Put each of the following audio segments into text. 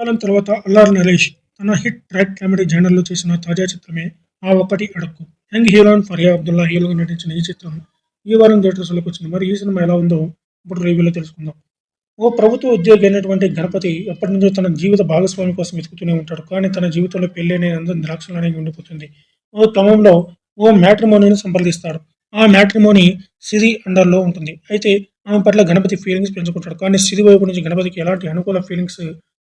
కాలం తర్వాత అల్లార్ నరేష్ తన hit track comedy జనర్లో చేసిన తాజా చిత్రమే ఆ ఒకటి అడక్కు. యంగ్ హీరోయిన్ ఫరియా అబ్దుల్లా హీరోగా నటించిన ఈ చిత్రం ఈ వారం థియేటర్స్లోకి వచ్చింది. మరి ఈ సినిమా ఎలా ఉందో ఇప్పుడు రివ్యూలో తెలుసుకుందాం. ఓ ప్రభుత్వ ఉద్యోగి అయినటువంటి గణపతి ఎప్పటి నుంచో తన జీవిత భాగస్వామి కోసం వెతుకుతూనే ఉంటాడు. కానీ తన జీవితంలో పెళ్ళి అనే ద్రాక్షలు ద్రాక్షలనే ఉండిపోతుంది. ఓ క్రమంలో ఓ మ్యాట్రిమోనీని సంప్రదిస్తాడు. ఆ మ్యాట్రిమోనీ సిరి అండర్లో ఉంటుంది. అయితే ఆమె పట్ల గణపతి ఫీలింగ్స్ పెంచుకుంటాడు. కానీ సిరి వైపు నుంచి గణపతికి ఎలాంటి అనుకూల ఫీలింగ్స్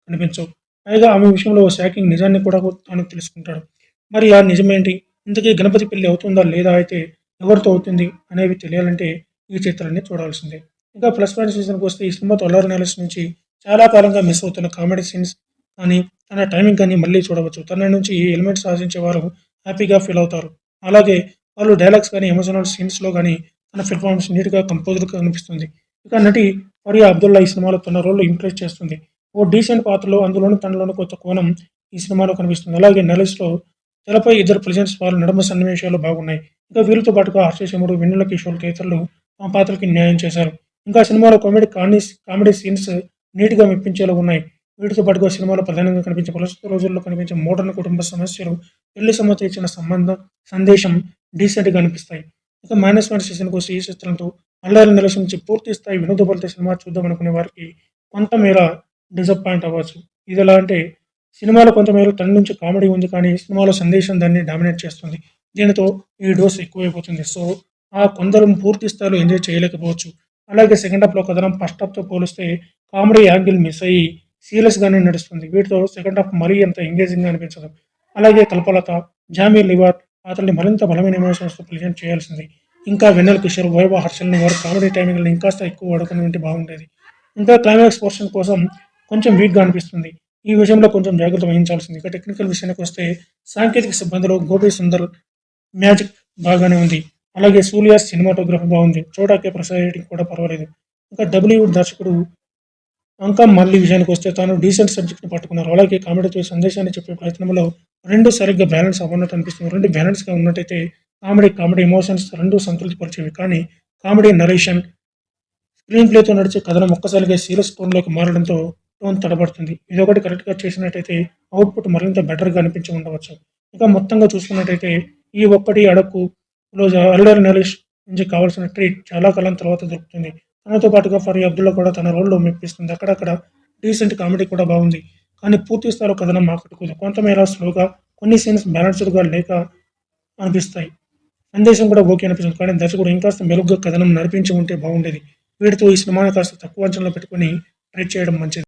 కనిపించవు పైగా ఆమె విషయంలో ఓ షాకింగ్ నిజాన్ని కూడా తాను తెలుసుకుంటాడు. మరి ఆ నిజమేంటి? ఇంతకీ గణపతి పెళ్ళి అవుతుందా లేదా అయితే ఎవరితో అవుతుంది అనేవి తెలియాలంటే ఈ చిత్రాన్ని చూడాల్సిందే. ఇంకా ప్లస్ పాయింట్ సీజన్కి వస్తే ఈ సినిమా తొలర్ నెలస్ నుంచి చాలా కాలంగా మిస్ అవుతున్న కామెడీ సీన్స్ కానీ తన టైమింగ్ కానీ మళ్ళీ చూడవచ్చు. తన నుంచి ఈ ఎలిమెంట్స్ సాధించే వారు హ్యాపీగా ఫీల్ అవుతారు. అలాగే వాళ్ళు డైలాగ్స్ కానీ ఎమోషనల్ సీన్స్లో కానీ తన పెర్ఫార్మెన్స్ నీట్గా కంపోజర్గా కనిపిస్తుంది. ఇక నటి ఫరియా అబ్దుల్లా ఈ సినిమాలో తన రోల్ ఇంప్రెస్ చేస్తుంది. ఓ డీసెంట్ పాత్రలో అందులోనూ తనలోనూ కొత్త కోణం ఈ సినిమాలో కనిపిస్తుంది. అలాగే నెలస్లో తెలపై ఇద్దరు ప్రజెంట్స్ వారు నడుమ సన్నివేశాలు బాగున్నాయి. ఇంకా వీరితో పాటుగా హర్షశముడు వెన్నెల కిషోర్ తదితరులు ఆ పాత్రకి న్యాయం చేశారు. ఇంకా సినిమాలో కామెడీ కామెడీ కామెడీ సీన్స్ నీట్గా మెప్పించేలా ఉన్నాయి. వీటితో పాటుగా సినిమాలో ప్రధానంగా కనిపించే ప్రస్తుత రోజుల్లో కనిపించే మోడర్న్ కుటుంబ సమస్యలు పెళ్ళి సమస్య ఇచ్చిన సంబంధం సందేశం డీసెంట్గా అనిపిస్తాయి. ఇక మైనస్ వన్ కోసం ఈ చిత్రంతో అల్లారి నెలసి నుంచి పూర్తి స్థాయి వినోదభరిత సినిమా చూద్దాం అనుకునే వారికి కొంతమేర డిసప్పాయింట్ అవ్వచ్చు. ఇది ఎలా అంటే సినిమాలో కొంతమేర తన నుంచి కామెడీ ఉంది కానీ సినిమాలో సందేశం దాన్ని డామినేట్ చేస్తుంది. దీనితో ఈ డోస్ ఎక్కువైపోతుంది. సో ఆ కొందరు పూర్తి స్థాయిలో ఎంజాయ్ చేయలేకపోవచ్చు. అలాగే సెకండ్ హాఫ్లో కథనం ఫస్ట్ హాఫ్తో పోలిస్తే కామెడీ యాంగిల్ మిస్ అయ్యి సీరియస్గానే నడుస్తుంది. వీటితో సెకండ్ హాఫ్ మరీ అంత ఎంగేజింగ్గా అనిపించదు. అలాగే కల్పలత జామీ లివార్ అతన్ని మరింత బలమైన ఎమోషన్స్తో ప్రజెంట్ చేయాల్సింది. ఇంకా వెన్నెల కిషోర్ వైభవ హర్షల్ని వారు కామెడీ టైమింగ్ని ఇంకాస్త ఎక్కువ వాడుకుని ఉంటే బాగుండేది ఇంకా క్లైమాక్స్ పోర్షన్ కోసం కొంచెం వీక్గా అనిపిస్తుంది. ఈ విషయంలో కొంచెం జాగ్రత్త వహించాల్సింది. ఇక టెక్నికల్ విషయానికి వస్తే సాంకేతిక సిబ్బందిలో గోపి సుందర్ మ్యాజిక్ బాగానే ఉంది. అలాగే సూర్య సినిమాటోగ్రఫీ బాగుంది. చోటాకే ప్రసాద్ ఎడిటింగ్ కూడా పర్వాలేదు. ఇంకా డబ్ల్యూడ్ దర్శకుడు అంకా మళ్ళీ విషయానికి వస్తే తాను డీసెంట్ సబ్జెక్ట్ని పట్టుకున్నారు. అలాగే కామెడీతో సందేశాన్ని చెప్పే ప్రయత్నంలో రెండు సరిగ్గా బ్యాలెన్స్ అవ్వనట్టు అనిపిస్తుంది. రెండు బ్యాలెన్స్గా ఉన్నట్టయితే కామెడీ కామెడీ ఎమోషన్స్ రెండు సంతృప్తిపరిచేవి. కానీ కామెడీ నరేషన్ స్క్రీన్ ప్లేతో నడిచే కథనం ఒక్కసారిగా సీరియస్ టోన్లోకి మారడంతో టోన్ తడబడుతుంది. ఇది ఒకటి కరెక్ట్గా చేసినట్టయితే అవుట్పుట్ మరింత బెటర్గా అనిపించి ఉండవచ్చు. ఇంకా మొత్తంగా చూసుకున్నట్టయితే ఈ ఒక్కటి అడక్కు రోజు అల్లరి నరేష్ నుంచి కావాల్సిన ట్రీట్ చాలా కాలం తర్వాత దొరుకుతుంది. తనతో పాటుగా ఫరీ అబ్దుల్లా కూడా తన రోల్లో మెప్పిస్తుంది. అక్కడక్కడ డీసెంట్ కామెడీ కూడా బాగుంది. కానీ పూర్తి స్థాయిలో కథనం ఆకట్టుకోదు కొంతమేర స్లోగా కొన్ని సీన్స్ బ్యాలెన్స్డ్గా లేక అనిపిస్తాయి. సందేశం కూడా ఓకే అనిపిస్తుంది. కానీ దర్శకుడు ఇంకాస్త మెరుగ్గా కథనం నడిపించి ఉంటే బాగుండేది. వీటితో ఈ సినిమాని కాస్త తక్కువ అంచనాలో పెట్టుకొని ట్రై చేయడం మంచిది.